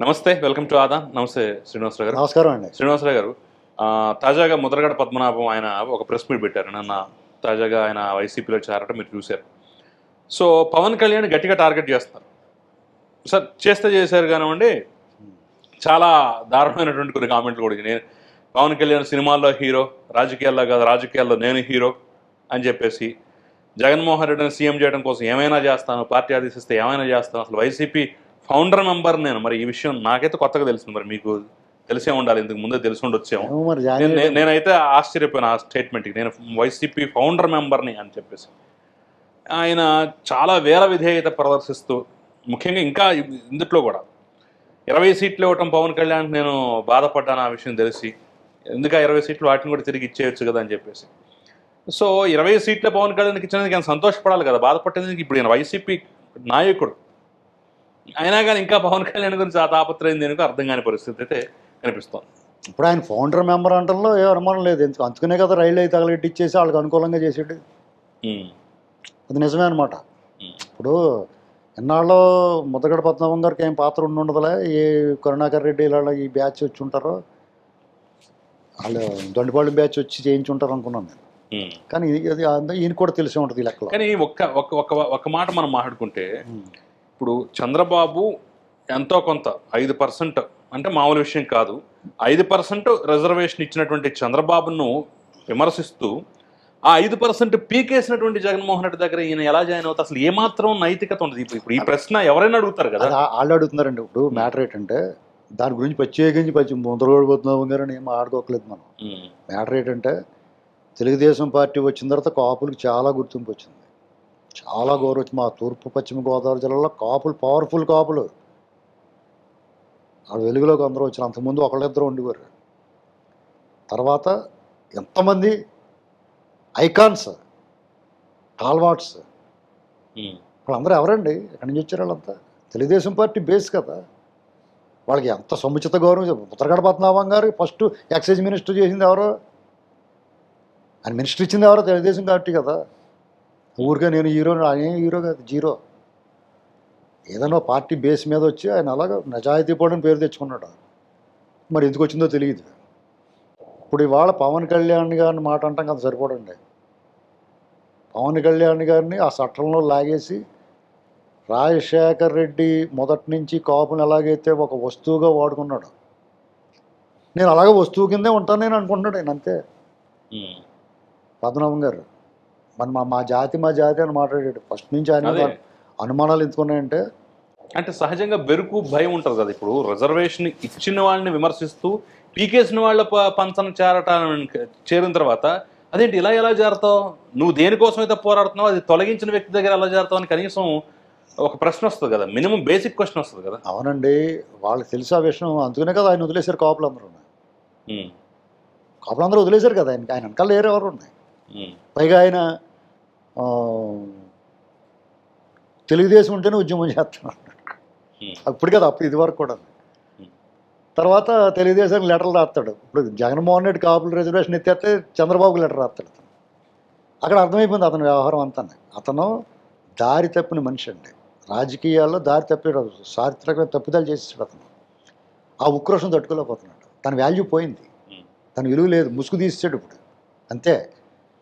నమస్తే welcome to ఆదా. నమస్తే శ్రీనివాసరావు గారు. నమస్కారం అండి. శ్రీనివాసరావు గారు తాజాగా ముద్రగడ పద్మనాభం ఆయన ఒక ప్రెస్ మీట్ పెట్టారు. నిన్న తాజాగా ఆయన వైసీపీలో చేరటం మీరు చూశారు. సో పవన్ కళ్యాణ్ గట్టిగా టార్గెట్ చేస్తున్నారు. సార్ చేస్తే చేశారు కానివ్వండి చాలా దారుణమైనటువంటి కొన్ని కామెంట్లు కూడా నేను పవన్ కళ్యాణ్ సినిమాల్లో హీరో రాజకీయాల్లో కాదు రాజకీయాల్లో నేను హీరో అని చెప్పేసి జగన్మోహన్ రెడ్డిని సీఎం చేయడం కోసం ఏమైనా చేస్తాను పార్టీ ఆదేశిస్తే ఏమైనా చేస్తాను అసలు వైసీపీ ఫౌండర్ మెంబర్ నేను. మరి ఈ విషయం నాకైతే కొత్తగా తెలిసింది మరి. మీకు తెలిసే ఉండాలి. ఇంతకు ముందే తెలిసి ఉండొచ్చేమో. నేనైతే ఆశ్చర్యపోయాను ఆ స్టేట్మెంట్కి నేను వైసీపీ ఫౌండర్ మెంబర్ని అని చెప్పేసి. ఆయన చాలా వేల విధేయత ప్రదర్శిస్తూ ముఖ్యంగా ఇంకా ఇందుట్లో కూడా. ఇరవై సీట్లు ఇవ్వటం పవన్ కళ్యాణ్ నేను బాధపడ్డాను ఆ విషయం తెలిసి. ఎందుకు ఇరవై సీట్లు వాటిని కూడా తిరిగి ఇచ్చేయచ్చు కదా అని చెప్పేసి. సో ఇరవై సీట్ల పవన్ కళ్యాణ్కి ఇచ్చినందుకు ఆయన సంతోషపడాలి కదా. బాధపడేందుకు ఇప్పుడు నేను వైసీపీ నాయకుడు. అయినా కానీ ఇంకా పవన్ కళ్యాణ్ గురించి ఆ తాపత్రయం దేనికో అర్థం కాని పరిస్థితి అయితే కనిపిస్తోంది. ఇప్పుడు ఆయన ఫౌండర్ మెంబర్ అంటంలో ఏ అనుమానం లేదు. ఎందుకు? అందుకనే కదా రైళ్ళు అయితే తగలెట్టి ఇచ్చేసి వాళ్ళకి అనుకూలంగా చేసాడు అది నిజమే అనమాట ఇప్పుడు ఎన్నాళ్ళు ముద్దగడ పద్మనాభం గారికి ఏం పాత్ర ఉండి ఉండదులే ఏ కరుణాకర్ రెడ్డి ఇలా ఈ బ్యాచ్ వచ్చి ఉంటారో. వాళ్ళు దొండిపాళ్ళు బ్యాచ్ వచ్చి చేయించి ఉంటారు అనుకున్నాను నేను. కానీ ఇది ఈయన కూడా తెలిసే ఉంటుంది ఈ లెక్కలో. కానీ ఒక్క ఒక్క ఒక్క ఒక్క మాట మనం మాట్లాడుకుంటే. ఇప్పుడు చంద్రబాబు ఎంతో కొంత ఐదు పర్సెంట్ అంటే మామూలు విషయం కాదు. ఐదు పర్సెంట్ రిజర్వేషన్ ఇచ్చినటువంటి చంద్రబాబును విమర్శిస్తూ ఆ ఐదు పర్సెంట్ పీకేసినటువంటి జగన్మోహన్ రెడ్డి దగ్గర ఈయన ఎలా జాయిన్ అవుతా అసలు ఏమాత్రం నైతికత ఉండదు. ఇప్పుడు ఇప్పుడు ఈ ప్రశ్న ఎవరైనా అడుగుతారు కదా. వాళ్ళు అడుగుతున్నారండి. ఇప్పుడు మ్యాటర్ ఏంటంటే దాని గురించి ప్రత్యేకించి పచ్చి ముద్రగడ పద్మనాభం గారు ఏం ఆడుకోకలేదు మనం. మ్యాటర్ ఏంటంటే తెలుగుదేశం పార్టీ వచ్చిన తర్వాత కాపులకు చాలా గుర్తింపు వచ్చింది. చాలా గౌరవం మా తూర్పు పశ్చిమ గోదావరి జిల్లాలో కాపులు పవర్ఫుల్ కాపులు. ఆ వెలుగులోకి అందరూ వచ్చారు అంతకుముందు ఒకళ్ళిద్దరు ఉండేవారు. తర్వాత ఎంతమంది ఐకాన్స్ టాల్వాట్స్ ఉమ్, వాళ్ళందరూ ఎవరండి? ఎక్కడి నుంచి వచ్చారు వాళ్ళంతా? తెలుగుదేశం పార్టీ బేస్ కదా. వాళ్ళకి ఎంత సముచిత గౌరవం ఉత్తరగడ పద్మనాభం గారు ఫస్ట్ ఎక్సైజ్ మినిస్టర్ చేసింది ఎవరు? ఆయన మినిస్టర్ ఇచ్చింది ఎవరో? తెలుగుదేశం పార్టీ కదా. ఊరికే నేను హీరో ఆయన హీరో కాదు జీరో. ఏదైనా పార్టీ బేస్ మీద వచ్చి ఆయన అలాగ నిజాయితీ పడని పేరు తెచ్చుకున్నాడు. మరి ఎందుకు వచ్చిందో తెలియదు. ఇప్పుడు ఇవాళ పవన్ కళ్యాణ్ గారిని మాట అంటాం కదా సరిపోడండి. పవన్ కళ్యాణ్ గారిని ఆ చట్టంలో లాగేసి రాజశేఖర్ రెడ్డి మొదటి నుంచి కాపుని ఎలాగైతే ఒక వస్తువుగా వాడుకున్నాడు. నేను అలాగే వస్తువు కిందే ఉంటాను నేను అనుకుంటున్నాడు ఆయన అంతే. పద్మనాభం గారు. మరి మా మా జాతి మా జాతి అని మాట్లాడాడు ఫస్ట్ నుంచి ఆయన. అనుమానాలు ఎందుకున్నాయంటే అంటే సహజంగా బెరుకు భయం ఉంటుంది కదా ఇప్పుడు. రిజర్వేషన్ ఇచ్చిన వాళ్ళని విమర్శిస్తూ పీకేసిన వాళ్ళ పంచన చేరటానికి చేరిన తర్వాత అదేంటి ఇలా ఎలా చేరతావు నువ్వు దేనికోసం అయితే పోరాడుతున్నావు అది తొలగించిన వ్యక్తి దగ్గర ఎలా చేరతావు అని కనీసం ఒక ప్రశ్న వస్తుంది కదా. మినిమం బేసిక్ క్వశ్చన్ వస్తుంది కదా. అవునండి. వాళ్ళకి తెలిసి ఆ విషయం? అందుకనే కదా ఆయన వదిలేశారు కాపులు అందరూ. ఉమ్, కాపులు అందరూ వదిలేశారు కదా ఆయనకి. ఆయన వెనకాల ఎవరు ఉన్నాయి? పైగా ఆయన తెలుగుదేశం ఉంటేనే ఉద్యమం చేస్తున్నాడు అప్పుడు కదా అప్పుడు ఇది వరకు కూడా. తర్వాత తెలుగుదేశం లెటర్లు రాస్తాడు. ఇప్పుడు జగన్మోహన్ రెడ్డి కాపుల రిజర్వేషన్ ఎత్తేస్తే చంద్రబాబుకి లెటర్ రాస్తాడు. అతను అక్కడ అర్థమైపోయింది అతని వ్యవహారం అంతా. అతను దారి తప్పిన మనిషి అండి. రాజకీయాల్లో దారి తప్పి చారిత్రకమైన తప్పిదాలు చేసేసాడు అతను. ఆ ఉక్రోషం తట్టుకోలేకపోతున్నాడు. తన వాల్యూ పోయింది. తన విలువ లేదు. ముసుగు తీసాడు ఇప్పుడు. అంతే.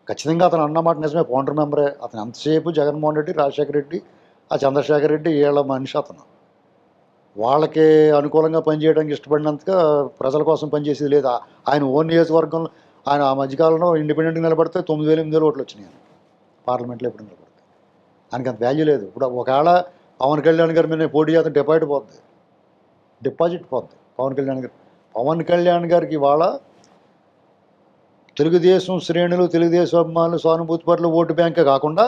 ఖచ్చితంగా అతను అన్నమాట నిజమే పౌండర్ మెంబరే అతను ఎంతసేపు జగన్మోహన్ రెడ్డి రాజశేఖర రెడ్డి ఆ చంద్రశేఖర్ రెడ్డి వీళ్ళ మనిషి అతను. వాళ్ళకి అనుకూలంగా పనిచేయడానికి ఇష్టపడినంతగా ప్రజల కోసం పనిచేసేది లేదు. ఆయన ఓన్ నియోజకవర్గంలో ఆయన ఆ మధ్యకాలంలో ఇండిపెండెంట్గా నిలబడితే తొమ్మిది వేలు ఎనిమిది వేలు ఓట్లు వచ్చినాయి ఆయన పార్లమెంట్లో ఎప్పుడు నిలబడితే. ఆయనకి అంత వాల్యూ లేదు. ఇప్పుడు ఒకవేళ పవన్ కళ్యాణ్ గారి మీద పోటీ చేస్తే డిపాజిట్ పోద్ది. డిపాజిట్ పోద్ది. పవన్ కళ్యాణ్ గారు పవన్ కళ్యాణ్ గారికి ఇవాళ తెలుగుదేశం శ్రేణులు తెలుగుదేశం అభిమానులు సానుభూతి పట్ల ఓటు బ్యాంకే కాకుండా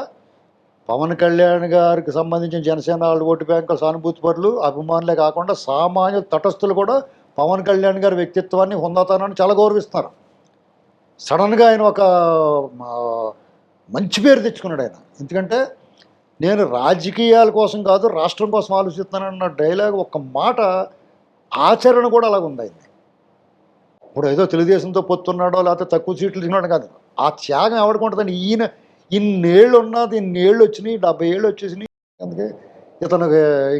పవన్ కళ్యాణ్ గారికి సంబంధించిన జనసేన వాళ్ళు ఓటు బ్యాంకు సానుభూతి పరులు అభిమానులే కాకుండా సామాన్య తటస్థులు కూడా పవన్ కళ్యాణ్ గారి వ్యక్తిత్వాన్ని హుందాతనాన్ని చాలా గౌరవిస్తున్నారు. సడన్గా ఆయన ఒక మంచి పేరు తెచ్చుకున్నాడు ఆయన. ఎందుకంటే నేను రాజకీయాల కోసం కాదు రాష్ట్రం కోసం ఆలోచిస్తున్నానన్న డైలాగ్ ఒక మాట ఆచరణ కూడా అలాగ ఉంది ఆయన్ని ఇప్పుడు ఏదో తెలుగుదేశంతో పొత్తున్నాడో లేకపోతే తక్కువ సీట్లు తిన్నాడు కాదు. ఆ త్యాగం ఎవరికి ఈయన ఇన్నేళ్ళు ఉన్నది ఇన్నేళ్ళు వచ్చినాయి డెబ్బై ఏళ్ళు వచ్చేసినాయి. అందుకే ఇతను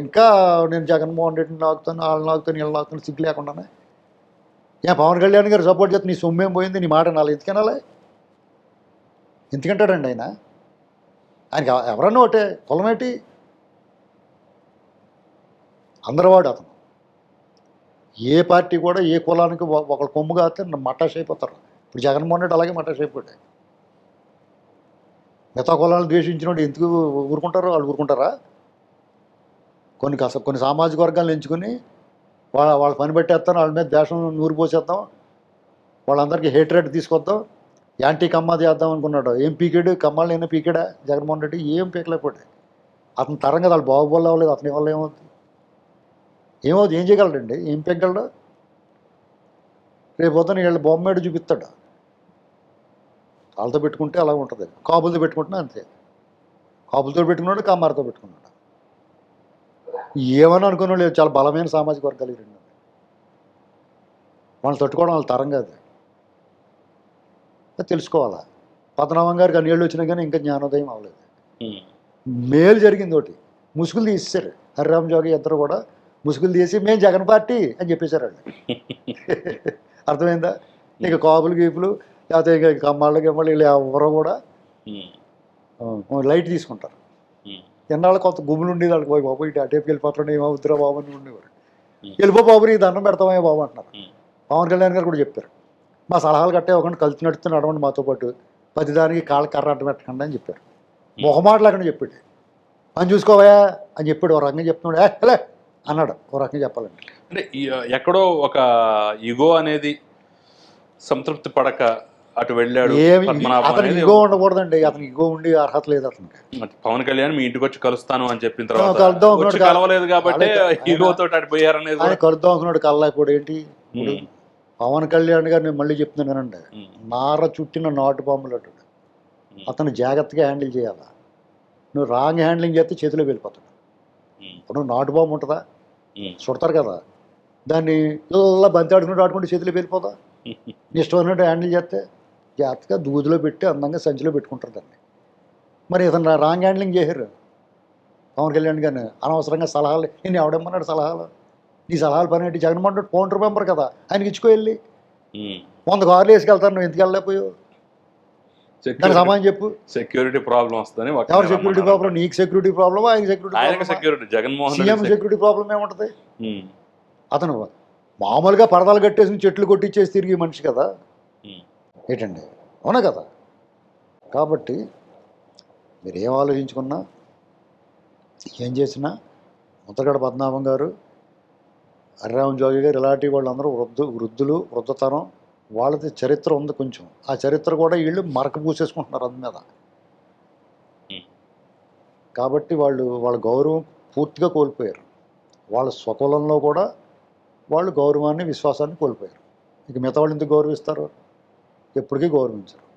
ఇంకా నేను జగన్మోహన్ రెడ్డిని నాకుతాను వాళ్ళని నాకుతాను వీళ్ళని నాకుతాను సిగ్గు లేకుండానే. ఏ పవన్ కళ్యాణ్ గారు సపోర్ట్ చేస్తే నీ సొమ్మేం పోయింది? నీ మాట నాలుగు ఎందుకనాలే? ఎందుకంటాడండి ఆయన? ఆయనకి ఎవరన్నా ఒకటే కులమేటి అందరవాడు అతను. ఏ పార్టీ కూడా ఏ కులానికి ఒక- కొమ్ము కాస్తే మటాష్ అయిపోతారు. ఇప్పుడు జగన్మోహన్ రెడ్డి అలాగే మటాష్ అయిపోయాడు. మిగతా కులాలను ద్వేషించినోడు ఎందుకు ఊరుకుంటారు? వాళ్ళు ఊరుకుంటారా? కొన్ని అసలు కొన్ని సామాజిక వర్గాలను ఎంచుకుని వాళ్ళ వాళ్ళ పని పెట్టేస్తాను వాళ్ళ మీద దేశం నూరు పోసేద్దాం వాళ్ళందరికీ హేట్రేట్ తీసుకొద్దాం యాంటీ కమ్మా చేద్దాం అనుకున్నాడు. ఏం పీకేడు? కమ్మాలు అయినా పీకేడా? జగన్మోహన్ రెడ్డి ఏం పీకలేకపోయాడు. అతని తరం కదా వాళ్ళు బాగుబోళ్ళు అవ్వలేదు అతని వల్ల ఏమవుతుంది ఏమవుతుంది ఏం చేయగలడండి? ఏం పీకగలడు రేపు పొద్దున వీళ్ళు బొమ్మేడు చూపిస్తాడు. వాళ్ళతో పెట్టుకుంటే అలా ఉంటుంది. కాపులతో పెట్టుకుంటున్నా అంతే. కాపులతో పెట్టుకున్నాడు కమ్మారితో పెట్టుకున్నాడు. ఏమని అనుకున్న వాళ్ళు చాలా బలమైన సామాజిక వర్గాలు రెండు వాళ్ళని తట్టుకోవడం వాళ్ళ తరం కాదు. తెలుసుకోవాలా? పద్మనాభం గారికి అన్ని ఏళ్ళు వచ్చినా కానీ ఇంకా జ్ఞానోదయం అవ్వలేదు. మేలు జరిగింది ఒకటి. ముసుగులు తీసేశారు. హరిరామ్ జోగి ఇద్దరు కూడా ముసుగులు తీసి మేము జగన్ పార్టీ అని చెప్పేశారు వాళ్ళు. అర్థమైందా? ఇక కాపులు గీపులు లేకపోతే ఇక కమ్మాళ్ళు గిమ్మళ్ళు వీళ్ళు ఎవరో కూడా. ఆ, లైట్ తీసుకుంటారు. ఉమ్. ఎన్నాళ్ళు కొంత గుమ్ములు ఉండేది వాళ్ళకి? పోయి బాబు ఇటు అటేపు వెళ్ళిపోతున్నాడు ఏమవుతురా బాబు అని ఉండేవారు. వెళ్ళిపో బాబు నీ దండం పెడతామే బాబు అంటున్నారు. పవన్ కళ్యాణ్ గారు కూడా చెప్పారు. మా సలహాలు కట్టే ఒకటి కలిసి నడుస్తూ నడవండి మాతో పాటు. ప్రతిదానికి కాళ్ళ కర్ర అడ్డం పెట్టకండి అని చెప్పారు. మొహమాట లేకుండా చెప్పాడు. పని చూసుకోవా అని చెప్పాడు. ఒక రకంగా చెప్తున్నాడు. అన్నాడు ఒక రకంగా చెప్పాలండి అంటే ఎక్కడో ఒక ఇగో అనేది సంతృప్తి పడక అటు వెళ్ళాడు అతనికి అనేది ఇగో ఉండకూడదండి అతనికి ఇగో ఉండి అర్హత లేదు అతనికి పవన్ కళ్యాణ్ మీ ఇంటికి వచ్చి కలుస్తాను అని చెప్పిన తర్వాత. కలవలేదు కాబట్టి ఈగో తోటి అటు పోయారనేది ఆయన కూడా కలుద్దాం అనుకున్నాడు కల్లాయిపోడు ఏంటి ఇప్పుడు ఉమ్. పవన్ కళ్యాణ్ గారు నేను మళ్ళీ చెప్తున్నాను వినండి. నార చుట్టిన నాటు బాంబులు అటు. అతను జాగ్రత్తగా హ్యాండిల్ చేయాలా నువ్వు రాంగ్ హ్యాండ్లింగ్ చేస్తే చేతిలో వెళ్ళిపోతాడు. ఇప్పుడు నాటు బాంబు ఉంటుందా. చుడతారు కదా. దాన్ని ఇలా బంతి ఆడుకుంటూ ఆడుకుంటూ చేతిలో వెళ్ళిపోతా నీ ఇష్టం ఉన్నట్టు హ్యాండిల్ చేస్తే జాగ్రత్తగా దూదిలో పెట్టి అందంగా సంచిలో పెట్టుకుంటారు దాన్ని. మరి ఇతను రాంగ్ హ్యాండ్లింగ్ చేశారు? పవన్ కళ్యాణ్ గారిని అనవసరంగా సలహాలు నేను ఎవడమ్మన్నాడు సలహాలు? నీ సలహాలు పని ఏంటి? జగన్మోహన్ రెడ్డి ఫోన్ మెంబర్ కదా. ఆయనకి ఇచ్చుకో వెళ్ళి. వంద కార్లు వేసుకెళ్తాను నువ్వు ఎందుకు వెళ్ళలేకపోయావు? సమాధానం చెప్పు. సెక్యూరిటీ ప్రాబ్లం వస్తుందని ఎవరు సెక్యూరిటీ ప్రాబ్లం నీకు సెక్యూరిటీ ప్రాబ్లమ్ ఆయనకి security problem security Jaganmohan CM security problem ఏముంటుంది. అతను మామూలుగా పరదాలు కట్టేసి చెట్లు కొట్టించేసి తిరిగి మనిషి కదా. ఏంటండి? అవునా కదా? కాబట్టి మీరు ఏం ఆలోచించుకున్నా ఏం చేసినా ముద్రగడ పద్మనాభం గారు హరిరామ్ జోగి గారు ఇలాంటి వాళ్ళందరూ వృద్ధు వృద్ధులు వృద్ధతరం వాళ్ళది చరిత్ర ఉంది కొంచెం. ఆ చరిత్ర కూడా వీళ్ళు మరక పూసేసుకుంటున్నారు అందు మీద. కాబట్టి వాళ్ళు వాళ్ళ గౌరవం పూర్తిగా కోల్పోయారు. వాళ్ళ స్వకులంలో కూడా వాళ్ళు గౌరవాన్ని విశ్వాసాన్ని కోల్పోయారు. ఇక మిగతా వాళ్ళు ఎందుకు గౌరవిస్తారు? ఎప్పటికీ గౌరవించరు.